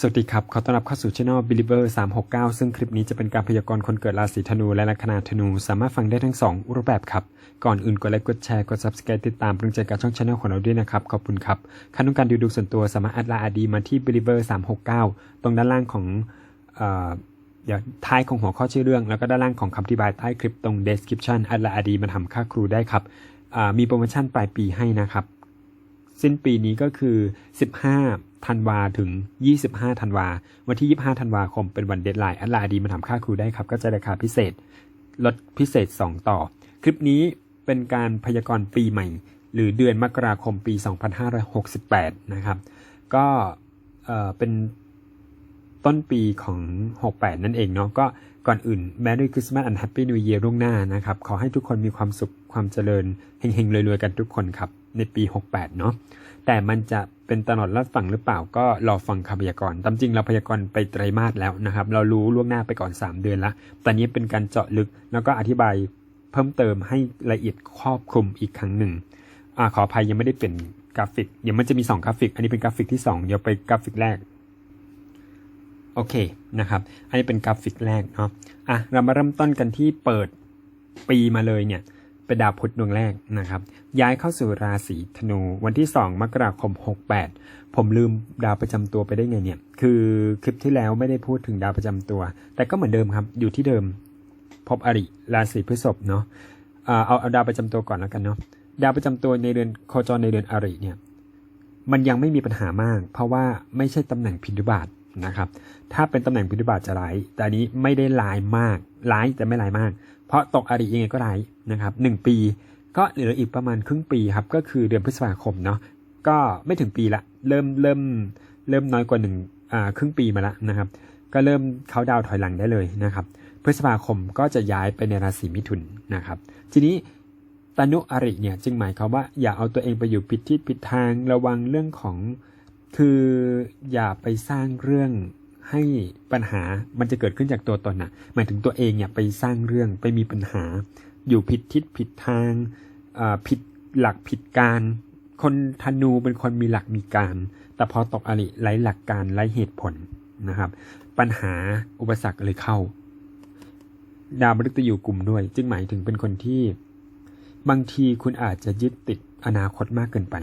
สวัสดีครับ ขอต้อนรับเข้าสู่ช่อง Believer 369 ซึ่งคลิปนี้จะเป็นการพยากรณ์คนเกิดราศีธนูและลัคนาธนู สามารถฟังได้ทั้ง 2 รูปแบบครับ ก่อนอื่นกดไลค์ กดแชร์ กด Subscribe ติดตามปรุงใจกับช่องช anel ของเราด้วยนะครับ ขอบคุณครับคันต้องการดูดวงส่วนตัวสามารถแอดลน์อดีมาที่ Believer 369 ตรงด้านล่างของเดี๋ยวท้ายของหัวข้อชื่อเรื่อง แล้วก็ด้านล่างของคำอธิบายใต้คลิปตรง description แอดลน์อดีมาทำค่าครูได้ครับมีโปรโมชั่นปลายปีให้นะครับ สิ้นปีนี้ก็คือ 15 ธันวาถึง 25 ธันวา วันที่ 25 ธันวาคมเป็นวันเดทไลน์อัลลาดีมาทำค่าครูได้ครับ ก็จะราคาพิเศษ ลดพิเศษ 2 ต่อ คลิปนี้เป็นการพยากรณ์ปีใหม่ หรือเดือนมกราคมปี 2568 นะครับ ก็เอ่อเป็นต้นปีของ 68 นั่นเองเนาะก็ก่อนอื่น Merry Christmas and Happy New Year ล่วงหน้านะครับ ขอให้ทุกคนมีความสุขความเจริญเฮงๆรวยๆกันทุกคนครับ ในปี 68 เนาะแต่มันจะ เป็นตลอดรอดฝั่งหรือเปล่าก็รอฟังคำพยากรณ์ตามจริงเราพยากรณ์ไปไตรมาสแล้วนะครับ เรารู้ล่วงหน้าไปก่อน 3 เดือนละตอนนี้เป็นการเจาะลึกแล้วก็อธิบายเพิ่มเติมให้ละเอียดครอบคลุมอีกครั้งหนึ่งอขออภัยยังไม่ได้เป็นกราฟิกเดี๋ยวมันจะมี 2 กราฟิก อันนี้เป็นกราฟิกที่ 2 เดี๋ยวไปกราฟิกแรกโอเคนะครับ อันนี้เป็นกราฟิกแรกเนาะอะเรามาเริ่มต้นกันที่เปิดปีมาเลยเนี่ย เป็นดาวพุธดวงแรกนะครับ ย้ายเข้าสู่ราศีธนู วันที่ 2 มกราคม 68 ผมลืมดาวประจำตัวไปได้ไงเนี่ย คือคลิปที่แล้วไม่ได้พูดถึงดาวประจำตัว แต่ก็เหมือนเดิมครับ อยู่ที่เดิม พบอริราศีพฤษภเนาะเอาเอาดาวประจำตัวก่อนแล้วกันเนาะ ดาวประจำตัวในเดือนโคจรในเดือนอริเนี่ย มันยังไม่มีปัญหามาก เพราะว่าไม่ใช่ตำแหน่งพินทุบาท นะครับ ถ้าเป็นตำแหน่งพินทุบาทจะร้าย แต่อันนี้ไม่ได้ร้ายมาก ร้ายแต่ไม่ร้ายมาก เพราะตกอริยังไงก็ร้ายนะครับหนึ่งปี ก็เหลืออีกประมาณครึ่งปีครับ ก็คือเดือนพฤษภาคมเนาะ ก็ไม่ถึงปีละ เริ่มเริ่มเริ่มน้อยกว่าหนึ่งอ่าครึ่งปีมาแล้วนะครับ ก็เริ่มเขาดาวถอยหลังได้เลยนะครับ พฤษภาคมก็จะย้ายไปในราศีมิถุนนะครับ ทีนี้ตนุอริเนี่ยจึงหมายความว่าอย่าเอาตัวเองไปอยู่ผิดที่ผิดทางระวังเรื่องของ คืออย่าไปสร้างเรื่องให้ปัญหามันจะเกิดขึ้นจากตัวตนนะหมายถึงตัวเองเนี่ยไปสร้างเรื่องไปมีปัญหา อยู่ผิดทิศผิดทางผิดหลักผิดการ คนธนูเป็นคนมีหลักมีการ แต่พอตกอริไร้หลักการไร้เหตุผลนะครับ ปัญหาอุปสรรคเลยเข้า ดาวมฤตยูกลุ่มด้วย จึงหมายถึงเป็นคนที่ บางทีคุณอาจจะยึดติดอนาคตมากเกินไป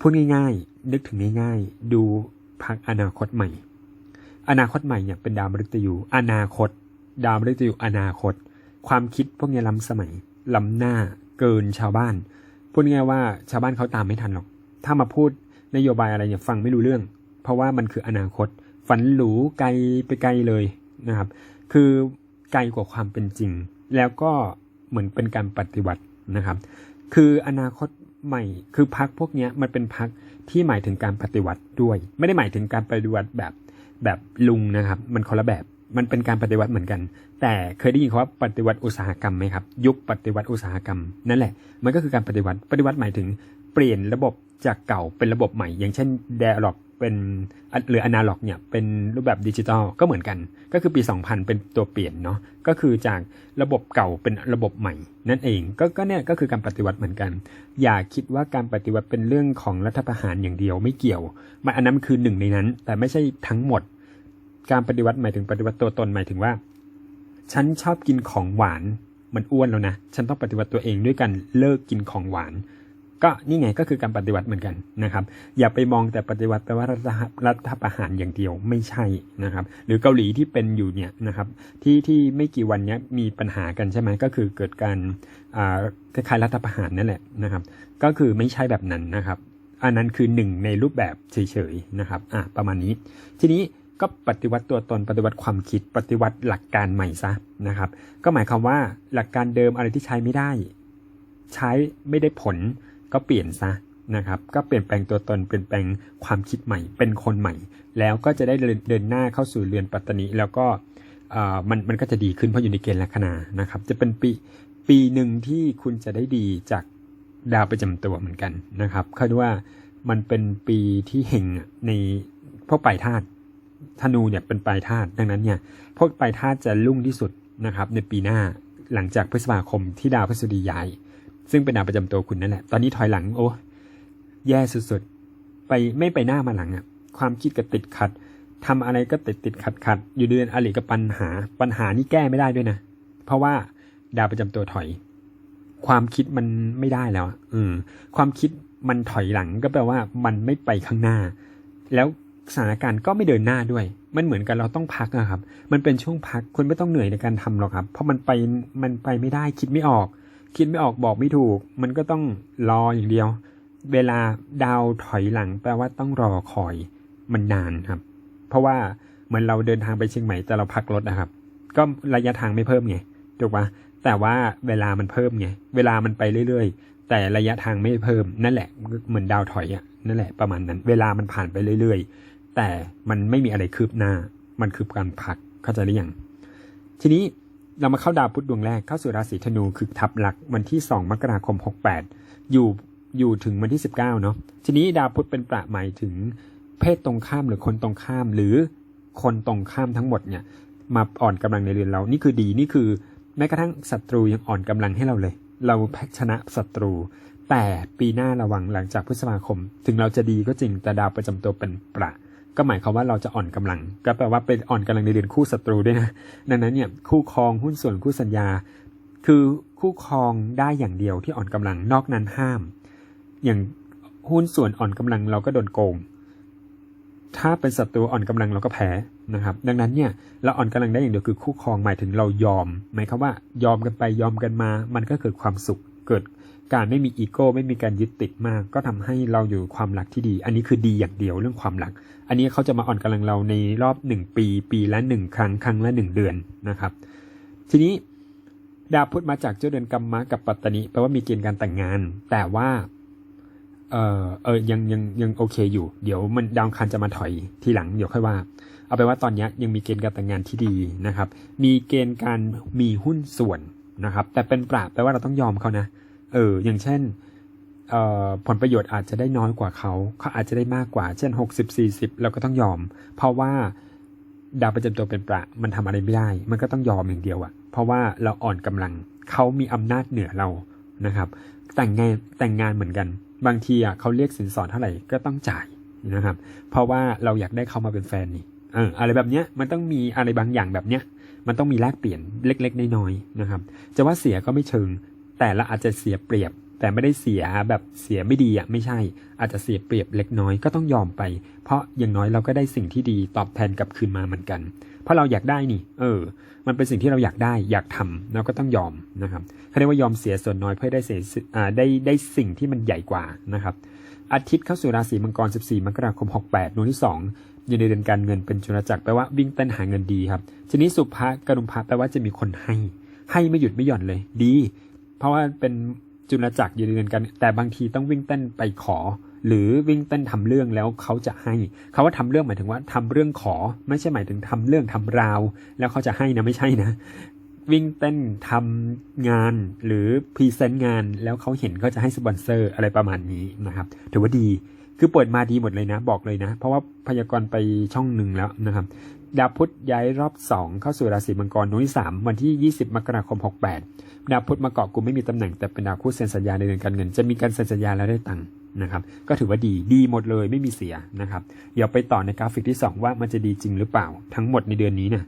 พูดง่ายๆ นึกถึงง่ายๆ ดูพักอนาคตใหม่ อนาคตใหม่เนี่ยเป็นดาวมฤตยูอนาคต ดาวมฤตยูอนาคต ความคิดพวกนี้ล้ำสมัย ล้ำหน้าเกินชาวบ้าน พูดง่ายว่าชาวบ้านเขาตามไม่ทันหรอก ถ้ามาพูดนโยบายอะไรเนี่ยฟังไม่รู้เรื่อง เพราะว่ามันคืออนาคต ฝันหรูไกลไปไกลเลยนะครับ คือไกลกว่าความเป็นจริง แล้วก็เหมือนเป็นการปฏิวัตินะครับ คืออนาคต ใหม่ คือพักพวกนี้มันเป็นพักที่หมายถึงการปฏิวัติด้วย ไม่ได้หมายถึงการปฏิวัติแบบแบบลุงนะครับ มันคนละแบบมันเป็นการปฏิวัติเหมือนกัน แต่เคยได้ยินคำว่าปฏิวัติอุตสาหกรรมไหมครับ ยุคปฏิวัติอุตสาหกรรม นั่นแหละ มันก็คือการปฏิวัติ ปฏิวัติหมายถึงเปลี่ยนระบบจากเก่าเป็นระบบใหม่ อย่างเช่น d ด a l o g เป็นหรืออนาล็อกเนี่ยเป็นรูปแบบดิจิตอลก็เหมือนกัน ก็คือปี 2000 เป็นตัวเปลี่ยนเนาะก็คือจากระบบเก่าเป็นระบบใหม่ นั่นเองก็ก็เนี่ยก็คือการปฏิวัติเหมือนกัน อย่าคิดว่าการปฏิวัติเป็นเรื่องของรัฐประหารอย่างเดียวไม่เกี่ยวมันอันนั้นคือหนึ่งในนั้น แต่ไม่ใช่ทั้งหมด การปฏิวัติหมายถึงปฏิวัติตัวตนหมายถึงว่า ฉันชอบกินของหวานมันอ้วนแล้วนะ ฉันต้องปฏิวัติตัวเองด้วยกันเลิกกินของหวาน ก็นี่ไงก็คือการปฏิวัติเหมือนกันนะครับ อย่าไปมองแต่ปฏิวัติแปลว่ารัฐรัฐประหารอย่างเดียวไม่ใช่นะครับ หรือเกาหลีที่เป็นอยู่เนี่ยนะครับที่ที่ไม่กี่วันนี้มีปัญหากันใช่ไหมก็คือเกิดการคล้ายๆรัฐประหารนั่นแหละนะครับ ก็คือไม่ใช่แบบนั้นนะครับ อันนั้นคือหนึ่งในรูปแบบเฉยๆนะครับอะประมาณนี้ ทีนี้ก็ปฏิวัติตัวตนปฏิวัติความคิดปฏิวัติหลักการใหม่ซะนะครับ ก็หมายความว่าหลักการเดิมอะไรที่ใช้ไม่ได้ ใช้ไม่ได้ผล ก็เปลี่ยนซะนะครับ ก็เปลี่ยนแปลงตัวตนเปลี่ยนแปลงความคิดใหม่ เป็นคนใหม่ แล้วก็จะได้เดินหน้าเข้าสู่เรือนปัตตนีแล้วก็มันมันก็จะดีขึ้นเพราะอยู่ในเกณฑ์ลัคนานะครับ จะเป็นปีปีหนึ่งที่คุณจะได้ดีจากดาวประจำตัวเหมือนกันนะครับเขาเรียกว่ามันเป็นปีที่เฮงในพวกปลายธาตุธนูเนี่ยเป็นปลายธาตุดังนั้นเนี่ยพวกปลายธาตุจะรุ่งที่สุดนะครับในปีหน้าหลังจากพฤษภาคมที่ดาวพฤษฎีย้าย ซึ่งเป็นดาวประจำตัวคุณนั่นแหละ ตอนนี้ถอยหลัง โอ้แย่สุดๆ ไปไม่ไปหน้ามาหลังอะความคิดก็ติดขัดทำอะไรก็ติดติดขัดขัดอยู่เดือนอริกับปัญหา ปัญหานี่แก้ไม่ได้ด้วยนะ เพราะว่าดาวประจำตัวถอย ความคิดมันไม่ได้แล้วอะอืม ความคิดมันถอยหลังก็แปลว่ามันไม่ไปข้างหน้า แล้วสถานการณ์ก็ไม่เดินหน้าด้วย มันเหมือนกันเราต้องพักอะครับ มันเป็นช่วงพักคุณไม่ต้องเหนื่อยในการทำหรอกครับ เพราะมันไปมันไปไม่ได้คิดไม่ออก คิดไม่ออกบอกไม่ถูก มันก็ต้องรออย่างเดียว เวลาดาวถอยหลังแปลว่าต้องรอคอยมันนานครับ เพราะว่าเหมือนเราเดินทางไปเชียงใหม่แต่เราพักรถนะครับ ก็ระยะทางไม่เพิ่มไงถูกปะแต่ว่าเวลามันเพิ่มไงเวลามันไปเรื่อยๆ แต่ระยะทางไม่เพิ่มนั่นแหละเหมือนดาวถอยอะนั่นแหละประมาณนั้น เวลามันผ่านไปเรื่อยๆ แต่มันไม่มีอะไรคืบหน้า มันคือการพักเข้าใจหรือยังทีนี้ เรามาเข้าดาวพุธดวงแรกเข้าสู่ราศีธนูคือทับหลักวันที่ 2 มกราคม 68 อยู่อยู่ถึงวันที่ 19เนาะทีนี้ดาวพุธเป็นประหมายถึงเพศตรงข้ามหรือคนตรงข้ามหรือคนตรงข้ามทั้งหมดเนี่ยมาอ่อนกำลังในเรือนเรา นี่คือดีนี่คือแม้กระทั่งศัตรูยังอ่อนกำลังให้เราเลย เราชนะศัตรู แต่ปีหน้าระวังหลังจากพฤษภาคม ถึงเราจะดีก็จริงแต่ดาวประจำตัวเป็นประ ก็หมายความว่าเราจะอ่อนกำลัง ก็แปลว่าเป็นอ่อนกำลังในเดือนคู่ศัตรูด้วยนะดังนั้นเนี่ยคู่ครองหุ้นส่วนคู่สัญญา คือคู่ครองได้อย่างเดียวที่อ่อนกำลังนอกนั้นห้าม อย่างหุ้นส่วนอ่อนกำลังเราก็โดนโกง ถ้าเป็นศัตรูอ่อนกำลังเราก็แพ้นะครับ ดังนั้นเนี่ยเราอ่อนกำลังได้อย่างเดียวคือคู่ครองหมายถึงเรายอมหมายความว่ายอมกันไปยอมกันมา มันก็เกิดความสุขเกิด การไม่มีอีโก้ไม่มีการยึดติดมาก ก็ทำให้เราอยู่ความรักที่ดี อันนี้คือดีอย่างเดียวเรื่องความรัก อันนี้เขาจะมาอ่อนกำลังเราในรอบหนึ่งปี ปีละหนึ่งครั้งครั้งละหนึ่งเดือนนะครับ ทีนี้ดาวพุธมาจากเจ้าเดือนกรรมะกับปัตตานีแปลว่ามีเกณฑ์การแต่งงาน แต่ว่าเออเออยังยังยังโอเคอยู่ เดี๋ยวมันดาวคันจะมาถอยทีหลังเดี๋ยวค่อยว่า เอาไปนว่าตอนนี้ยังมีเกณฑ์การแต่งงานที่ดีนะครับ มีเกณฑ์การมีหุ้นส่วนนะครับ แต่เป็นปราบแปลว่าเราต้องยอมเขานะ เออ อย่างเช่นเออผลประโยชน์อาจจะได้น้อยกว่าเขาเขาอาจจะได้มากกว่า เช่น 60 40 เราก็ต้องยอม เพราะว่าดาวประจำตัวเป็นประมันทำอะไรไม่ได้ มันก็ต้องยอมอย่างเดียวอะเพราะว่าเราอ่อนกำลังเขามีอำนาจเหนือเรานะครับ แต่งงานแต่งงานเหมือนกัน บางทีอะเขาเรียกสินสอดเท่าไหร่ก็ต้องจ่ายนะครับ เพราะว่าเราอยากได้เขามาเป็นแฟนนี่เอออะไรแบบเนี้ยมันต้องมีอะไรบางอย่างแบบเนี้ยมันต้องมีแลกเปลี่ยนเล็ก ๆ น้อยๆนะครับ จะว่าเสียก็ไม่เชิง แต่ละอาจจะเสียเปรียบ แต่ไม่ได้เสียแบบเสียไม่ดีอะไม่ใช่ อาจจะเสียเปรียบเล็กน้อยก็ต้องยอมไป เพราะอย่างน้อยเราก็ได้สิ่งที่ดีตอบแทนกลับคืนมาเหมือนกัน เพราะเราอยากได้นี่ เออ มันเป็นสิ่งที่เราอยากได้อยากทำเราก็ต้องยอมนะครับเขาเรียกว่ายอมเสียส่วนน้อยเพื่อได้เสียอ่าได้ได้สิ่งที่มันใหญ่กว่านะครับอาทิตย์เข้าสู่ราศีมังกร 14 มกราคม 68ดวงที่ 2 อยู่ในเดือนการเงินเป็นจุลจักรแปลว่าวิ่งเต้นหาเงินดีครับทีนี้สุภะกรุมภะแปลว่าจะมีคนให้ ให้ไม่หยุดไม่หย่อนเลย ดี เพราะว่าเป็นจุลจักรยู่ในเดือนการแต่บางทีต้องวิ่งเต้นไปขอ หรือวิ่งเต้นทำเรื่องแล้วเขาจะให้เขาว่าทำเรื่องหมายถึงว่าทำเรื่องขอ ไม่ใช่หมายถึงทำเรื่องทำราว แล้วเขาจะให้นะไม่ใช่นะ วิ่งเต้นทำงานหรือพรีเซนต์งานแล้วเขาเห็นเขาจะให้สปอนเซอร์อะไรประมาณนี้นะครับถือว่าดีคือเปิดมาดีหมดเลยนะ บอกเลยนะ เพราะว่าพยากรณ์ไปช่องหนึ่งแล้วนะครับ ดาวพุธย้ายรอบ 2 เข้าสู่ราศีมังกรดวงที่3วันที่ 20 มกราคม 68 ดาวพุธมาเกาะกลุ่มไม่มีตำแหน่งแต่เป็นดาวคู่เซ็นสัญญาในเดือนการเงิน จะมีการเซ็นสัญญาแล้วได้ตังค์นะครับก็ถือว่าดีดีหมดเลยไม่มีเสียนะครับเดี๋ยวไปต่อในกราฟิกที่ 2 ว่ามันจะดีจริงหรือเปล่า ทั้งหมดในเดือนนี้นะ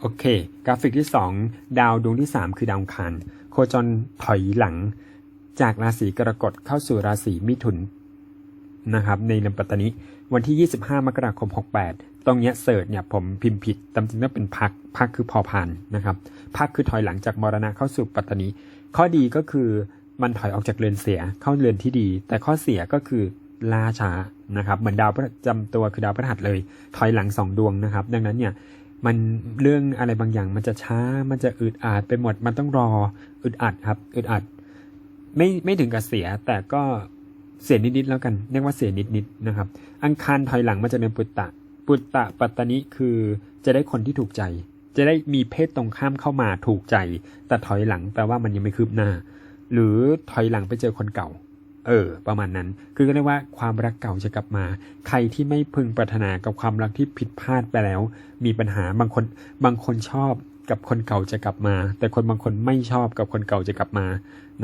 โอเค กราฟิกที่ 2 ดาวดวงที่ 3 คือดาวอังคารโคจรถอยหลัง จากราศีกรกฎเข้าสู่ราศีมิถุนนะครับในเดือนปัตตานีวันที่ 25 มกราคม 68 ตรงเนี้ยเสิร์ชเนี่ยผมพิมพ์ผิดตามจริงต้องเป็นพักพักคือพอพานนะครับพักคือถอยหลังจากมรณะเข้าสู่ปัตตานีข้อดีก็คือมันถอยออกจากเรือนเสียเข้าเรือนที่ดี แต่ข้อเสียก็คือล่าช้านะครับ เหมือนดาวประจำตัวคือดาวพฤหัสเลย ถอยหลังสองดวงนะครับ ดังนั้นเนี่ยมันเรื่องอะไรบางอย่างมันจะช้ามันจะอึดอัดไปหมดมันต้องรออึดอัดครับอึดอัด ไม่ไม่ถึงกับเสียแต่ก็เสียนิดๆแล้วกันเรียกว่าเสียนิดๆนะครับ อังคารถอยหลังมาจะเป็นปุตตะ ปุตตะปัตตานิคือจะได้คนที่ถูกใจ จะได้มีเพศตรงข้ามเข้ามาถูกใจ แต่ถอยหลังแปลว่ามันยังไม่คืบหน้า หรือถอยหลังไปเจอคนเก่า เออ ประมาณนั้น คือก็เรียกว่าความรักเก่าจะกลับมา ใครที่ไม่พึงปรารถนากับความรักที่ผิดพลาดไปแล้ว มีปัญหาบางคนบางคนชอบกับคนเก่าจะกลับมา แต่คนบางคนไม่ชอบกับคนเก่าจะกลับมา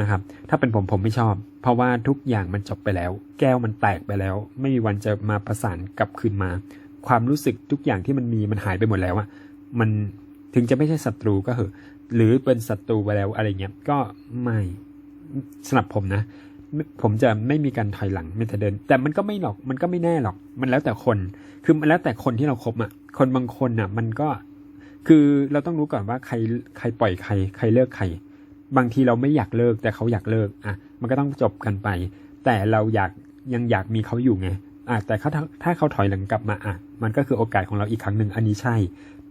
นะครับ ถ้าเป็นผมผมไม่ชอบ เพราะว่าทุกอย่างมันจบไปแล้ว แก้วมันแตกไปแล้ว ไม่มีวันจะมาประสานกลับคืนมา ความรู้สึกทุกอย่างที่มันมีมันหายไปหมดแล้วอะมันถึงจะไม่ใช่ศัตรูก็เหอะ หรือเป็นศัตรูไปแล้วอะไรเงี้ยก็ไม่สำหรับผมนะผมจะไม่มีการถอยหลังไมีแต่เดิน แต่มันก็ไม่หรอกมันก็ไม่แน่หรอก มันแล้วแต่คนคือมันแล้วแต่คนที่เราคบอะคนบางคนอะมันก็คือเราต้องรู้ก่อนว่าใครใครปล่อยใคร ใครเลิกใคร บางทีเราไม่อยากเลิกแต่เขาอยากเลิกอะมันก็ต้องจบกันไป แต่เราอยากยังอยากมีเขาอยู่ไง อะแต่เขาถ้าถ้าเขาถอยหลังกลับมาอะมันก็คือโอกาสของเราอีกครั้งหนึ่งอันนี้ใช่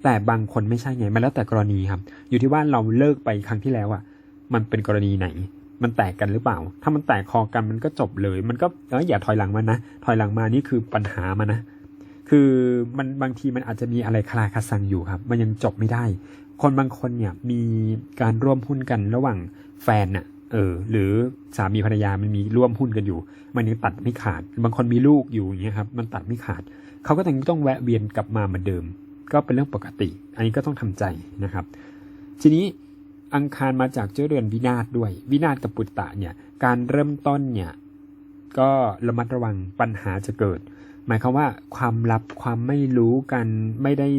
แต่บางคนไม่ใช่ไงมันแล้วแต่กรณีครับ อยู่ที่ว่าเราเลิกไปครั้งที่แล้วอะ มันเป็นกรณีไหน มันแตกกันหรือเปล่า ถ้ามันแตกคอกันมันก็จบเลย มันก็เอออย่าถอยหลังมานะถอยหลังมานี่คือปัญหามานะคือมันบางทีมันอาจจะมีอะไรคลาคาซังอยู่ครับ มันยังจบไม่ได้ คนบางคนเนี่ยมีการร่วมหุ้นกันระหว่างแฟนน่ะ เออ หรือสามีภรรยามันมีร่วมหุ้นกันอยู่ มันยังตัดไม่ขาด บางคนมีลูกอยู่อย่างเงี้ยครับ มันตัดไม่ขาด เขาก็ต้องต้องแวะเวียนกลับมาเหมือนเดิม ก็เป็นเรื่องปกติ อันนี้ก็ต้องทำใจนะครับ ทีนี้อังคารมาจากเจ้าเรือนวินาศด้วย วินาศกับปุตตะเนี่ย การเริ่มต้นเนี่ย ก็ระมัดระวังปัญหาจะเกิด หมายความว่าความลับความไม่รู้กันไม่ได้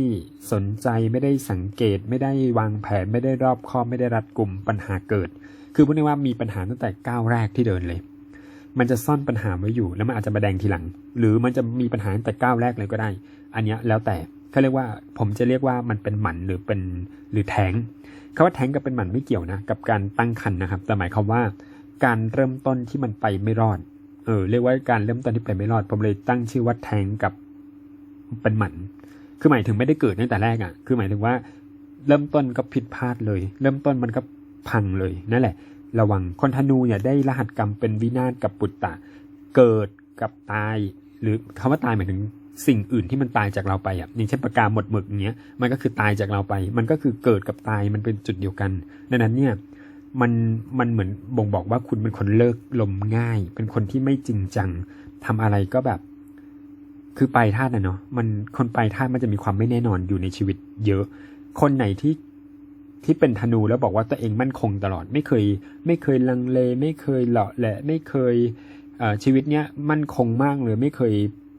สนใจไม่ได้สังเกต ไม่ได้วางแผน ไม่ได้รอบคอบไม่ได้รัดกลุ่มปัญหาเกิดคือพูดง่ายว่ามีปัญหาตั้งแต่ก้าวแรกที่เดินเลย มันจะซ่อนปัญหาไว้อยู่ แล้วมันอาจจะมาแดงทีหลัง หรือมันจะมีปัญหาตั้งแต่ก้าวแรกเลยก็ได้ อันเนี้ยแล้วแต่เขาเรียกว่าผมจะเรียกว่ามันเป็นหมันหรือเป็นหรือแท้งคำว่าแท้งกับเป็นหมันไม่เกี่ยวนะกับการตั้งครรภ์นะครับ แต่หมายความว่าการเริ่มต้นที่มันไปไม่รอด เออ เรียกว่าการเริ่มต้นที่ไปไม่รอด ผมเลยตั้งชื่อว่าแท้งกับเป็นหมัน คือหมายถึงไม่ได้เกิดตั้งแต่แรกอะ่ะ คือหมายถึงว่า เริ่มต้นก็ผิดพลาดเลย เริ่มต้นมันก็ พังเลยนั่นแหละ ระวังคนธนูเนี่ยได้รหัสกรรมเป็นวินาศกับปุตตะ เกิดกับตาย หรือคำว่าตายหมายถึงสิ่งอื่นที่มันตายจากเราไปอะอย่างเช่นปากกาหมดหมึกอย่างเงี้ยมันก็คือตายจากเราไป มันก็คือเกิดกับตายมันเป็นจุดเดียวกันดังนั้นเนี่ยมันมันเหมือนบ่งบอกว่าคุณเป็นคนเลิกลมง่าย เป็นคนที่ไม่จริงจังทำอะไรก็แบบ คือไปท่าตุนะเนาะมันคนไปท่าตุมันจะมีความไม่แน่นอนอยู่ในชีวิต เยอะ คนไหนที่ ที่เป็นธนูแล้วบอกว่าตัวเองมั่นคงตลอดไม่เคย ไม่เคยลังเล ไม่เคยเหลาะแหละ ไม่เคยชีวิตเนี้ยมั่นคงมากเลย ไม่เคย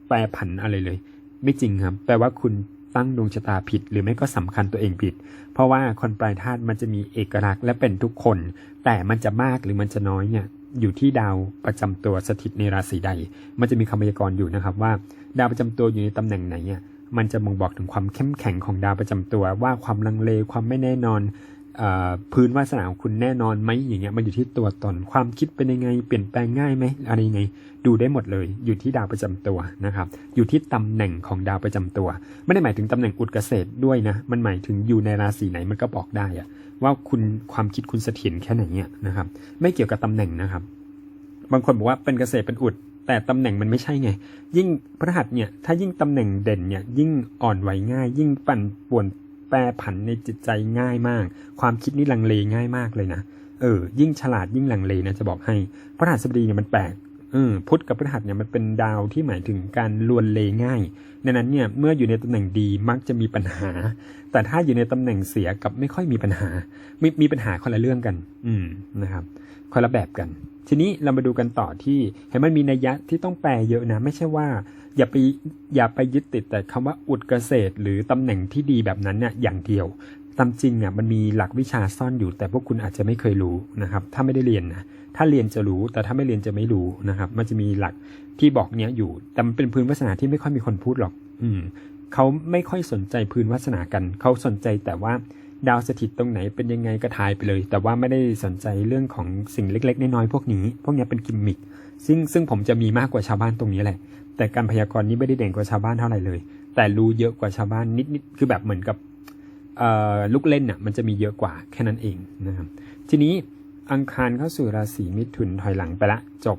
แปรผันอะไรเลย ไม่จริงครับ แปลว่าคุณตั้งดวงชะตาผิด หรือไม่ก็สำคัญตัวเองผิด เพราะว่าคนปลายธาตุมันจะมีเอกลักษณ์และเป็นทุกคน แต่มันจะมากหรือมันจะน้อยเนี่ยอยู่ที่ดาวประจำตัวสถิตในราศีใด มันจะมีคำพยากรณ์อยู่นะครับว่า ดาวประจำตัวอยู่ในตำแหน่งไหนเนี่ย มันจะบ่งบอกถึงความเข้มแข็งของดาวประจำตัว ว่าความลังเลความไม่แน่นอนอพื้นวาสนาของคุณแน่นอนไหมอย่างเงี้ยมันอยู่ที่ตัวตนความคิดเป็นยังไง เปลี่ยนแปลงง่ายไหมอะไรยังไง ดูได้หมดเลย อยู่ที่ดาวประจำตัวนะครับ อยู่ที่ตำแหน่งของดาวประจำตัว ไม่ได้หมายถึงตำแหน่งอุดเกษตรด้วยนะ มันหมายถึงอยู่ในราศีไหนมันก็บอกได้อะว่าคุณความคิดคุณเสถียรแค่ไหนเนี่ยนะครับ ไม่เกี่ยวกับตำแหน่งนะครับ บางคนบอกว่าเป็นเกษตรเป็นอุด แต่ตำแหน่งมันไม่ใช่ไง ยิ่งพระหัสเนี่ย ถ้ายิ่งตำแหน่งเด่นเนี่ย ยิ่งอ่อนไหวง่าย ยิ่งปั่นป่วนแปรผันในจิตใจง่ายมาก ความคิดนี่ลังเลง่ายมากเลยนะ เออ ยิ่งฉลาดยิ่งลังเลนะจะบอกให้ พระหัสบดีเนี่ยมันแปลกเออพุธกับพฤหัสเนี่ยมันเป็นดาวที่หมายถึงการลวนเลง่ายดังนั้นเนี่ยเมื่ออยู่ในตำแหน่งดีมักจะมีปัญหา แต่ถ้าอยู่ในตำแหน่งเสียกับไม่ค่อยมีปัญหา มีมีปัญหาคนละเรื่องกัน อืมนะครับคนละแบบกัน ทีนี้เรามาดูกันต่อที่เห็นมันมีนัยยะที่ต้องแปลเยอะนะ ไม่ใช่ว่า อย่าไปอย่าไปยึดติดแต่คำว่าอุดเกษตร หรือตำแหน่งที่ดีแบบนั้นเนี่ยอย่างเดียวตามจริงเนี่ยมันมีหลักวิชาซ่อนอยู่ แต่พวกคุณอาจจะไม่เคยรู้นะครับ ถ้าไม่ได้เรียนนะถ้าเรียนจะรู้ แต่ถ้าไม่เรียนจะไม่รู้นะครับ มันจะมีหลักที่บอกเนี้ยอยู่ แต่มันเป็นพื้นวาสนาที่ไม่ค่อยมีคนพูดหรอก อืมเขาไม่ค่อยสนใจพื้นวาสนากัน เขาสนใจแต่ว่า ดาวสถิตตรงไหนเป็นยังไงก็ทายไปเลย แต่ว่าไม่ได้สนใจเรื่องของสิ่งเล็ก ๆ น้อยๆพวกนี้ พวกนี้เป็นกิมมิคซึ่งซึ่งผมจะมีมากกว่าชาวบ้านตรงนี้แหละ แต่การพยากรณ์นี้ไม่ได้เด่นกว่าชาวบ้านเท่าไหร่เลย แต่รู้เยอะกว่าชาวบ้านนิดๆคือแบบเหมือนกับลูกเล่นน่ะมันจะมีเยอะกว่าแค่นั้นเองนะครับทีนี้อังคารเข้าสู่ราศีมิถุนถอยหลังไปละจบ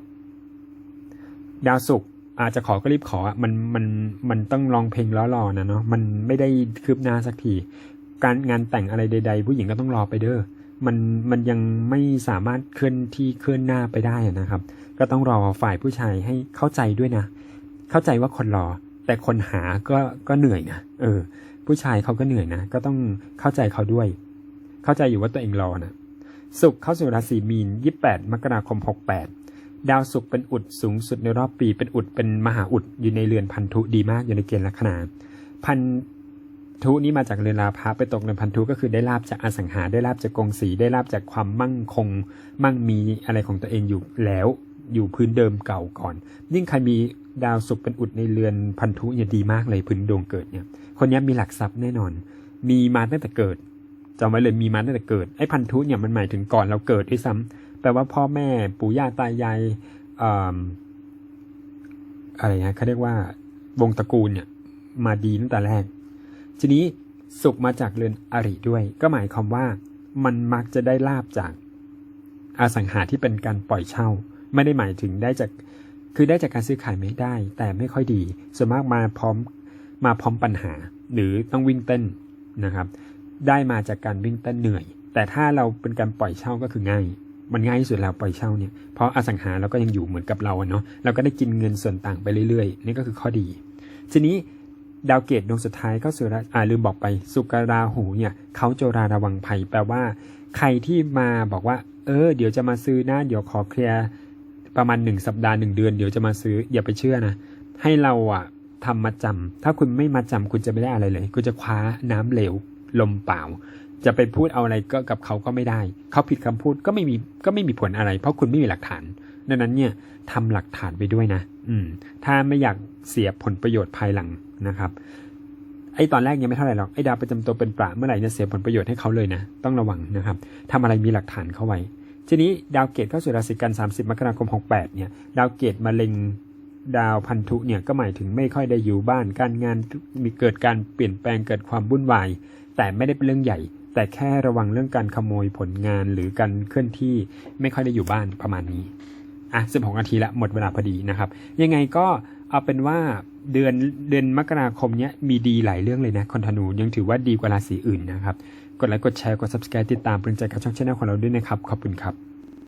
ดาวศุกร์อาจจะขอก็รีบขอมันมันมันต้องลองเพลงล้อรอนะเนาะมันไม่ได้คืบหน้าสักที การงานแต่งอะไรใด ๆ ผู้หญิงก็ต้องรอไปเด้อมันมันยังไม่สามารถเคลื่อนที่เคลื่อนหน้าไปได้นะครับ ก็ต้องรอฝ่ายผู้ชายให้เข้าใจด้วยนะ เข้าใจว่าคนรอ แต่คนหาก็ก็เหนื่อยนะเออ ผู้ชายเขาก็เหนื่อยนะ ก็ต้องเข้าใจเขาด้วย เข้าใจอยู่ว่าตัวเองรอนะสุขเข้าสู่ราศีมีน 28 มกราคม 68 ดาวศุกร์เป็นอุดสูงสุดในรอบปีเป็นอุดเป็นมหาอุดอยู่ในเรือนพันธุดีมากอยู่ในเกณฑ์ลัคนาพัน ธุนี้มาจากเรือนราพะไปตกในพันธุก็คือได้ลาบจากอสังหา ได้ลาบจากกงสีได้ลาบจากความมั่งคง มั่งมีอะไรของตัวเองอยู่แล้วอยู่พื้นเดิมเก่าก่อน ยิ่งใครมีดาวศุกร์เป็นอุดในเรือนพันธุเนี่ยดีมากเลยพื้นดวงเกิดเนี่ย คนนี้มีหลักทรัพย์แน่นอน มีมาตั้งแต่เกิดจำไว้เลยมีมาตั้งแต่เกิดไอ้พันธุเนี่ยมันหมายถึงก่อนเราเกิดด้วยซ้ำแปลว่าพ่อแม่ปู่ย่าตายายอิ่อะไรนะเขาเรียกว่าวงตระกูลเนี่ยมาดีตั้งแต่แรก ทีนี้สุขมาจากเรือนอริด้วย ก็หมายความว่า มันมักจะได้ลาบจากอสังหาที่เป็นการปล่อยเช่า ไม่ได้หมายถึงได้จากคือได้จากการซื้อขายไม่ได้ แต่ไม่ค่อยดีส่วนมากมาพร้อมมาพร้อมปัญหา หรือต้องวิ่งเต้นนะครับ ได้มาจากการวิ่งเต้นเหนื่อย แต่ถ้าเราเป็นการปล่อยเช่าก็คือง่าย มันง่ายที่สุดแล้วปล่อยเช่าเนี่ยเพราะอสังหาเราก็ยังอยู่เหมือนกับเราเนาะเราก็ได้กินเงินส่วนต่างไปเรื่อยๆ นี่ก็คือข้อดี ทีนี้ ดาวเกตดวงสุดท้ายเข้าสู่ราอ่าลืมบอกไป สุกราหูเนี่ยเขาโจราระวังภัยแปลว่า ใครที่มาบอกว่า เออ เดี๋ยวจะมาซื้อนะเดี๋ยวขอเคลียร์ประมาณหนึ่งสัปดาห์หนึ่งเดือนเดี๋ยวจะมาซื้ออย่าไปเชื่อนะให้เราอะทำมาจำถ้าคุณไม่มาจำคุณจะไม่ได้อะไรเลย คุณจะคว้าน้ำเหลวลมเปล่า จะไปพูดเอาอะไรก็กับเขาก็ไม่ได้ เขาผิดคำพูดก็ไม่มีก็ไม่มีผลอะไร เพราะคุณไม่มีหลักฐานดังนั้นเนี่ยทำหลักฐานไปด้วยนะ อืม ถ้าไม่อยากเสียผลประโยชน์ภายหลัง นะครับ ไอ้ตอนแรกยังไม่เท่าไหร่หรอก ไอ้ดาวประจำตัวเป็นประเมื่อไหร่จะเสียผลประโยชน์ให้เขาเลยนะ ต้องระวังนะครับทำอะไรมีหลักฐานเข้าไว้ ทีนี้ดาวเกตเข้าสู่ราศีกัน 30 มกราคม 68 เนี่ย ดาวเกตมาเล็งดาวพันธุเนี่ยก็หมายถึงไม่ค่อยได้อยู่บ้าน การงานมีเกิดการเปลี่ยนแปลงเกิดความวุ่นวาย แต่ไม่ได้เป็นเรื่องใหญ่ แต่แค่ระวังเรื่องการขโมยผลงานหรือการเคลื่อนที่ไม่ค่อยได้อยู่บ้านประมาณนี้อะ16นาทีละหมดเวลาพอดีนะครับ ยังไงก็เอาเป็นว่า เดือนเดือนมกราคมเนี้ยมีดีหลายเรื่องเลยนะคนธนูยังถือว่าดีกว่าราศีอื่นนะครับ กดไลค์กดแชร์กด subscribe ติดตามเป็นใจกับช่องช anel ของเราด้วยนะครับ ขอบคุณครับ